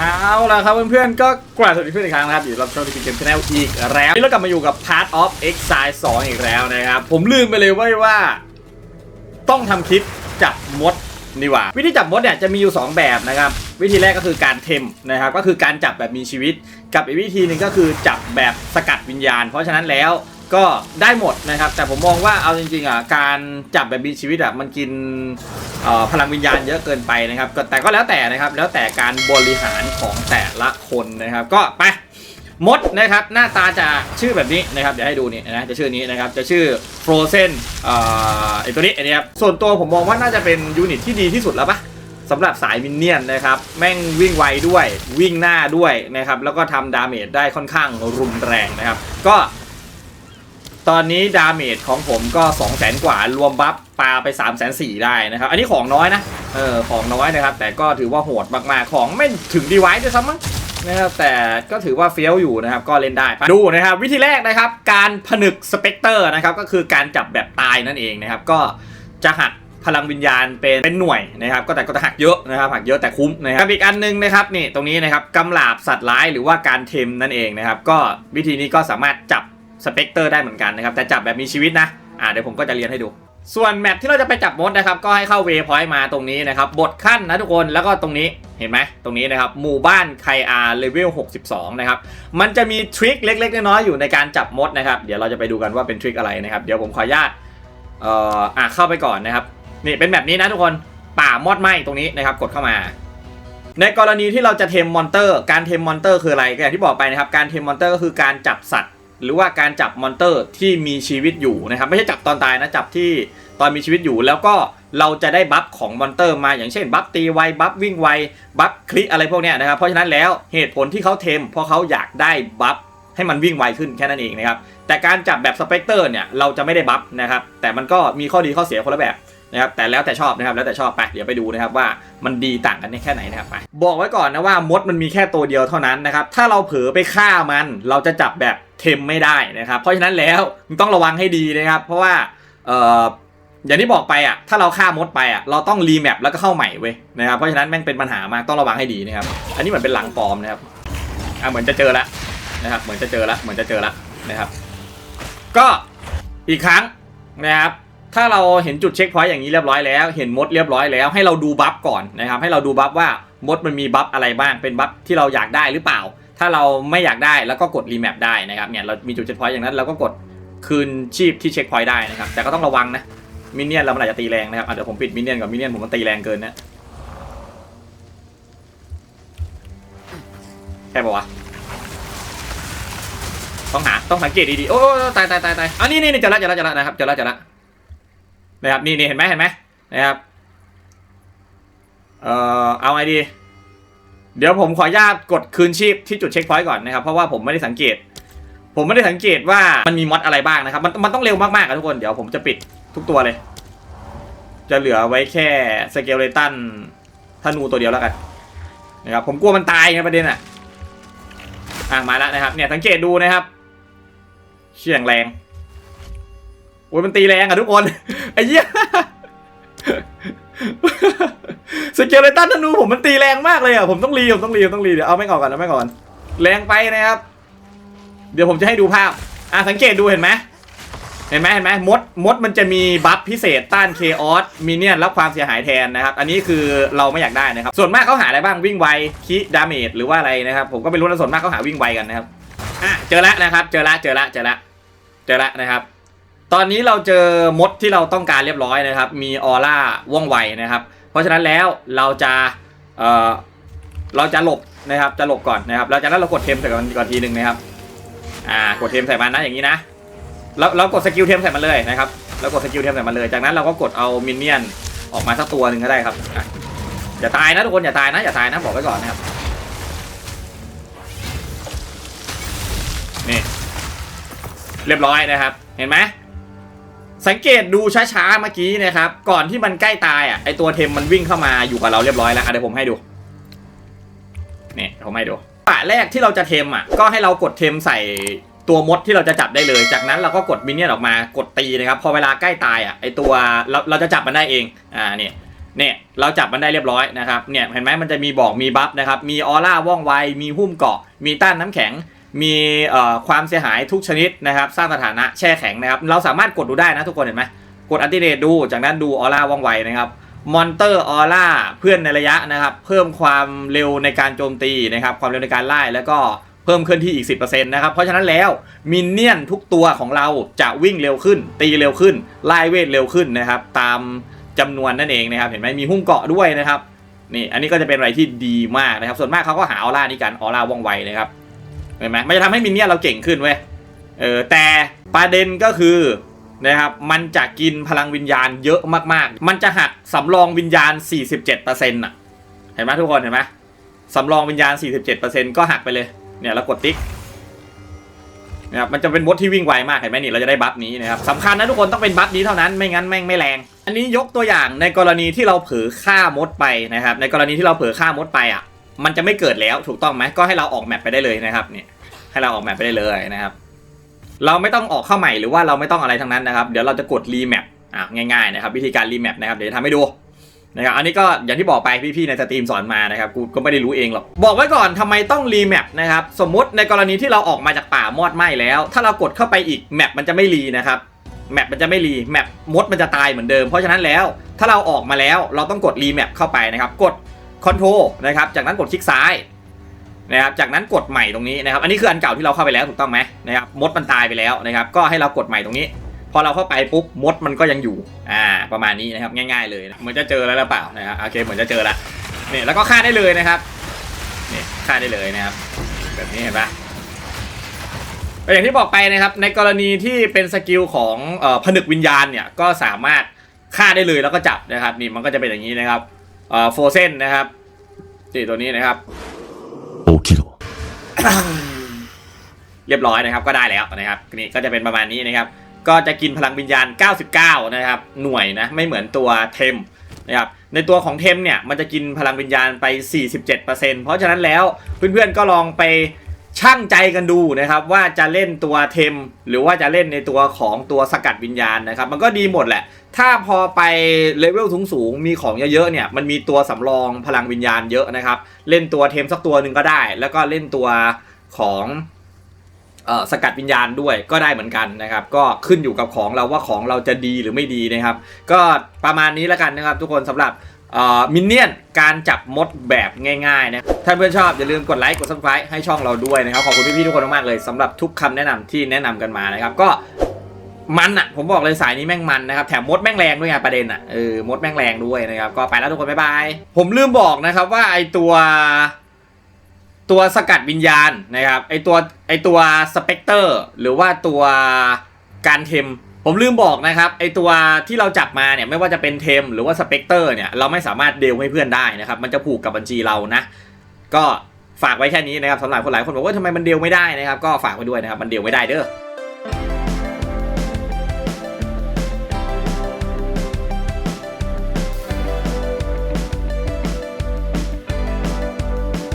เอาล่ะครับเพื่อนๆก็กราบสวัสดีเพื่อนอีกครั้งนะครับอยู่รับชมที่เกมชาแนลอีกแล้วนนี้เรากลับมาอยู่กับ Part of Exile 2 อีกแล้วนะครับ ผมลืมไปเลยว้ยว่า ต้องทำคลิปจับมดนี่หว่า วิธีจับมดเนี่ยจะมีอยู่ 2 แบบนะครับ วิธีแรกก็คือการเทมนะครับ ก็คือการจับแบบมีชีวิต กับอีกวิธีหนึ่งก็คือจับแบบสกัดวิญญาณ เพราะฉะนั้นแล้ว ก็ได้หมดนะครับ แต่ผมมองว่าเอาจริงๆอะการจับแบบมีชีวิตอะมันกินพลังวิญญาณเยอะเกินไปนะครับแต่ก็แล้วแต่นะครับแล้วแต่การบริหารของแต่ละคนนะครับ ก็ไปมดนะครับหน้าตาจะชื่อแบบนี้นะครับเดี๋ยวให้ดูนี่นะจะชื่อนี้นะครับจะชื่อ Frozen เอ่อไอตัวนี้อันนี้ครับส่วนตัวผมมองว่าน่าจะเป็นยูนิตที่ดีที่สุดแล้วปะสำหรับสายมินเนี่ยนนะครับ แม่งวิ่งไวด้วยวิ่งหน้าด้วยนะครับแล้วก็ทำดาเมจได้ค่อนข้างรุนแรงนะครับ ก็ ตอนนี้ดาเมจของผมก็ 2 0 0แสนกว่ารวมบัฟปาไป 3 4 0 0 0ได้นะครับ อันนี้ของน้อยนะ เออ ของน้อยนะครับ แต่ก็ถือว่าโหดมากๆ ของไม่ถึงดีไวซ์ด้วยซ้ำมั้งนะครับแต่ก็ถือว่าเฟี้ยวอยู่นะครับก็เล่นได้ดูนะครับ วิธีแรกนะครับ การผนึกสเปกเตอร์นะครับก็คือการจับแบบตายนั่นเองนะครับก็จะหักพลังวิญญาณเป็นเป็นหน่วยนะครับก็แต่ก็จะหักเยอะนะครับหักเยอะแต่คุ้มนะครับอีกอันหนึงนะครับนี่ตรงนี้นะครับกำลาบสัตว์ร้ายหรือว่าการเทมนั่นเองนะครับก็วิธีนี้ก็สามารถจับ สเปกเตอร์ได้เหมือนกันนะครับแต่จับแบบมีชีวิตนะอ่าเดี๋ยวผมก็จะเรียนให้ดู ส่วนแมปที่เราจะไปจับมดนะครับก็ให้เข้าเวพอยต์มาตรงนี้นะครับบทขั้นนะทุกคนแล้วก็ตรงนี้เห็นไหมตรงนี้นะครับหมู่บ้านไคอาร์เลเวล62 นะครับ มันจะมีทริคเล็กๆน้อยๆอยู่ในการจับมดนะครับเดี๋ยวเราจะไปดูกันว่าเป็นทริคอะไรนะครับเดี๋ยวผมขออนุญาตเอ่ออะเข้าไปก่อนนะครับนี่เป็นแบบนี้นะทุกคนป่ามอดไหมตรงนี้นะครับกดเข้ามา ในกรณีที่เราจะเทมมอนเตอร์ การเทมมอนเตอร์คืออะไรก็อย่างที่บอกไปนะครับการเทมมอนเตอร์ก็คือการจับสัตว์ หรือว่าการจับมอนเตอร์ที่มีชีวิตอยู่นะครับ ไม่ใช่จับตอนตายนะจับที่ตอนมีชีวิตอยู่ แล้วก็เราจะได้บัฟของมอนเตอร์มาอย่างเช่นบัฟตีไวบัฟวิ่งไวบัฟคลิกอะไรพวกนี้นะครับเพราะฉะนั้นแล้วเหตุผลที่เขาเทมเพราะเขาอยากได้บัฟให้มันวิ่งไวขึ้นแค่นั้นเองนะครับแต่การจับแบบสเปกเตอร์เนี่ยเราจะไม่ได้บัฟนะครับแต่มันก็มีข้อดีข้อเสียคนละแบบนะครับแต่แล้วแต่ชอบนะครับแล้วแต่ชอบไปเดี๋ยวไปดูนะครับว่ามันดีต่างกันแค่ไหนนะครับไปบอกไว้ก่อนนะว่ามดมันมีแค่ตัวเดียวเท่านั้นนะครับถ้าเราเผลอไปฆ่ามันเราจะจับแบบ เทมไม่ได้นะครับ เพราะฉะนั้นแล้วมึงต้องระวังให้ดีนะครับ เพราะว่าเอ่ออย่างที่บอกไปอะถ้าเราฆ่ามดไปอะเราต้องรีแมปแล้วก็เข้าใหม่เว้ยนะครับเพราะฉะนั้นแม่งเป็นปัญหามากต้องระวังให้ดีนะครับ อันนี้เหมือนเป็นหลังปลอมนะครับอะเหมือนจะเจอล้วนะครับเหมือนจะเจอล้วเหมือนจะเจอล้วนะครับ ก็อีกครั้งนะครับถ้าเราเห็นจุดเช็คพอยต์อย่างนี้เรียบร้อยแล้ว เห็นมดเรียบร้อยแล้ว ให้เราดูบัฟก่อนนะครับ ให้เราดูบัฟว่ามดมันมีบัฟอะไรบ้าง เป็นบัฟที่เราอยากได้หรือเปล่า ถ้าเราไม่อยากได้แล้วก็กดรีแมปได้นะครับเนี่ยเรามีจุดเช็คพอยต์อย่างนั้นเราก็กดคืนชีพที่เช็คพอยต์ได้นะครับแต่ก็ต้องระวังนะมินเนี่ยนเรามันอาจจะตีแรงนะครับอะเดี๋ยวผมปิดมินเนี่ยนก่อนมินเนี่ยนผมมันตีแรงเกินนะแค่บอกวะต้องหาต้องสังเกตดีๆโอ้ตายตายตายตายอันนี้นี่นี่เจอละเจอละเจอละนะครับเจอละเจอละนะครับนี่นี่เห็นไหมเห็นไหมนะครับเอ่อเอาไงดี เดี๋ยวผมขออนุญาตกดคืนชีพที่จุดเช็คพอยต์ก่อนนะครับ เพราะว่าผมไม่ได้สังเกต ผมไม่ได้สังเกตว่ามันมีมอดอะไรบ้างนะครับ มันมันต้องเร็วมากๆอะทุกคน เดี๋ยวผมจะปิดทุกตัวเลย จะเหลือไว้แค่สเกลเลตันธนูตัวเดียวแล้วกันนะครับ ผมกลัวมันตายไงประเด็นอะ อะมาแล้วนะครับ เนี่ยสังเกตดูนะครับ เชี่ยงแรงโอ้ยมันตีแรงอะทุกคนไอ้เหี้ย สเกลเลตันธนูผมมันตีแรงมากเลยอะผมต้องรีผมต้องรีผมต้องรีเดี๋ยวเอาไม่ก่อนก่อนเอาไม่ก่อนแรงไปนะครับ เดี๋ยวผมจะให้ดูภาพ อะสังเกตดูเห็นไหมเห็นไหมเห็นไหมมดมดมันจะมีบัฟพิเศษต้านเคออสมิเนี่ยนรับความเสียหายแทนนะครับ อันนี้คือเราไม่อยากได้นะครับ ส่วนมากเขาหาอะไรบ้างวิ่งไวคิดาเมจหรือว่าอะไรนะครับ ผมก็ไม่รู้นะส่วนมากเขาหาวิ่งไวกันนะครับอะเจอแล้วนะครับ เจอละเจอละเจอละเจอละนะครับ ตอนนี้เราเจอมดที่เราต้องการเรียบร้อยนะครับ มีออร่าว่องไวนะครับ เพราะฉะนั้นแล้วเราจะเอ่อเราจะหลบนะครับจะหลบก่อนนะครับแล้วจากนั้นเรากดเทมใส่ก่อนก่อนทีหนึ่งนะครับอ่ากดเทมใส่มันนะอย่างนี้นะแล้วเรากดสกิลเทมใส่มันเลยนะครับแล้วกดสกิลเทมใส่มันเลย จากนั้นเราก็กดเอามินเนี่ยนออกมาสักตัวหนึ่งก็ได้ครับอย่าตายนะทุกคนอย่าตายนะอย่าตายนะบอกไว้ก่อนนะครับนี่เรียบร้อยนะครับ เห็นไหม สังเกตดูช้าๆเมื่อกี้นะครับ ก่อนที่มันใกล้ตายอะไอตัวเทมมันวิ่งเข้ามาอยู่กับเราเรียบร้อยแล้วเดี๋ยวผมให้ดูเนี่ยผมให้ดูปะแรกที่เราจะเทมอะก็ให้เรากดเทมใส่ตัวมดที่เราจะจับได้เลย จากนั้นเราก็กดมินเนี่ยออกมากดตีนะครับ พอเวลาใกล้ตายอะไอตัวเราเราจะจับมันได้เองอ่าเนี่ยเนี่ยเราจับมันได้เรียบร้อยนะครับเนี่ยเห็นไหมมันจะมีบอกมีบัฟนะครับมีออร่าว่องไวมีหุ้มเกาะมีต้านน้ำแข็ง มีความเสียหายทุกชนิดนะครับ สร้างสถานะแช่แข็งนะครับ เราสามารถกดดูได้นะทุกคนเห็นไหมกดอัลติเนตดู จากนั้นดูออร่าว่องไวนะครับมอนเตอร์ออร่าเพื่อนในระยะนะครับ เพิ่มความเร็วในการโจมตีนะครับ ความเร็วในการไล่แล้วก็เพิ่มเคลื่อนที่อีก 10%นะครับ เพราะฉะนั้นแล้วมินเนี่ยนทุกตัวของเราจะวิ่งเร็วขึ้น ตีเร็วขึ้นไล่เวทเร็วขึ้นนะครับ ตามจำนวนนั่นเองนะครับ เห็นไหมมีหุ้มเกาะด้วยนะครับนี่อันนี้ก็จะเป็นอะไรที่ดีมากนะครับ ส่วนมากเขาก็หาออร่านี้กันออร่าว่องไวนะครับ เห็นไหมมันจะทำให้มินเนี่ยเราเก่งขึ้นเว้ยเออแต่ประเด็นก็คือนะครับมันจะกินพลังวิญญาณเยอะมากๆ มันจะหักสำรองวิญญาณ 47%น่ะเห็นไหมทุกคนเห็นไหมสำรองวิญญาณ 47%ก็หักไปเลยเนี่ยเรากดติ๊กนะครับมันจะเป็นมดที่วิ่งไวมากเห็นไหมนี่เราจะได้บัฟนี้นะครับสำคัญนะทุกคนต้องเป็นบัฟนี้เท่านั้นไม่งั้นแม่งไม่แรง อันนี้ยกตัวอย่างในกรณีที่เราเผลอฆ่ามดไปนะครับในกรณีที่เราเผลอฆ่ามดไปอะ มันจะไม่เกิดแล้วถูกต้องไหมก็ให้เราออกแมปไปได้เลยนะครับเนี่ยให้เราออกแมปไปได้เลยนะครับ เราไม่ต้องออกเข้าใหม่หรือว่าเราไม่ต้องอะไรทั้งนั้นนะครับ เดี๋ยวเราจะกดรีแมปอะง่ายๆนะครับวิธีการรีแมปนะครับเดี๋ยวทำให้ดูนะครับอันนี้ก็อย่างที่บอกไปพี่ๆในสตรีมสอนมานะครับกูก็ไม่ได้รู้เองหรอกบอกไว้ก่อนทำไมต้องรีแมปนะครับสมมติในกรณีที่เราออกมาจากป่ามอดไหม้แล้ว ถ้าเรากดเข้าไปอีกแมปมันจะไม่รีนะครับแมปมันจะไม่รีแมปมดมันจะตายเหมือนเดิมเพราะฉะนั้นแล้ว ถ้าเราออกมาแล้วเราต้องกดรีแมปเข้าไปนะครับกด คอนโทรนะครับ จากนั้นกดคลิกซ้ายนะครับ จากนั้นกดใหม่ตรงนี้นะครับ อันนี้คืออันเก่าที่เราเข้าไปแล้วถูกต้องไหมนะครับ มดมันตายไปแล้วนะครับ ก็ให้เรากดใหม่ตรงนี้ พอเราเข้าไปปุ๊บมดมันก็ยังอยู่ อ่า ประมาณนี้นะครับ ง่าย ๆ เลยเหมือนจะเจอแล้วหรือเปล่านะครับ โอเค เหมือนจะเจอละเนี่ยแล้วก็ฆ่าได้เลยนะครับเนี่ยฆ่าได้เลยนะครับ แบบนี้เห็นปะอย่างที่บอกไปนะครับ ในกรณีที่เป็นสกิลของอผนึกวิญญาณเนี่ย ก็สามารถฆ่าได้เลยแล้วก็จับนะครับ นี่มันก็จะเป็นอย่างนี้นะครับ โฟเซนนะครับนี่ตัวนี้นะครับโอคิโลเรียบร้อยนะครับก็ได้แล้วนะครับนี่ก็จะเป็นประมาณนี้นะครับ ก็จะกินพลังวิญญาณ 99 นะครับ หน่วยนะไม่เหมือนตัวเทมนะครับในตัวของเทมเนี่ยมันจะกินพลังวิญญาณไป 47%เพราะฉะนั้นแล้วเพื่อนๆก็ลองไป ช่างใจกันดูนะครับว่าจะเล่นตัวเทม หรือว่าจะเล่นในตัวของตัวสกัดวิญญาณนะครับ มันก็ดีหมดแหละ ถ้าพอไปเลเวลสูงๆมีของเยอะๆเนี่ยมันมีตัวสำรองพลังวิญญาณเยอะนะครับ เล่นตัวเทมสักตัวหนึ่งก็ได้ แล้วก็เล่นตัวของเออสกัดวิญญาณด้วยก็ได้เหมือนกันนะครับ ก็ขึ้นอยู่กับของเราว่าของเราจะดีหรือไม่ดีนะครับ ก็ประมาณนี้แล้วกันนะครับ ทุกคนสำหรับ มินเนี่ยนการจับมดแบบง่ายๆนะถ้าเพื่อนชอบอย่าลืมกดไลค์กด subscribe ให้ช่องเราด้วยนะครับขอบคุณพี่ๆทุกคนมากๆเลยสำหรับทุกคำแนะนำที่แนะนำกันมานะครับก็มันอะผมบอกเลยสายนี้แม่งมันนะครับแถมมดแม่งแรงด้วยไงประเด็นอะเออมดแม่งแรงด้วยนะครับก็ไปแล้วทุกคนบ๊ายบายผมลืมบอกนะครับว่าไอตัวตัวสกัดวิญญาณนะครับไอตัวไอตัวสเปกเตอร์หรือว่าตัวการเทม ผมลืมบอกนะครับไอตัวที่เราจับมาเนี่ยไม่ว่าจะเป็นเทมหรือว่าสเปกเตอร์เนี่ยเราไม่สามารถเดลให้เพื่อนได้นะครับมันจะผูกกับบัญชีเรานะก็ฝากไว้แค่นี้นะครับสำหรับคนหลายคนบอกว่าทำไมมันเดลไม่ได้นะครับก็ฝากไว้ด้วยนะครับมันเดลไม่ได้เด้อ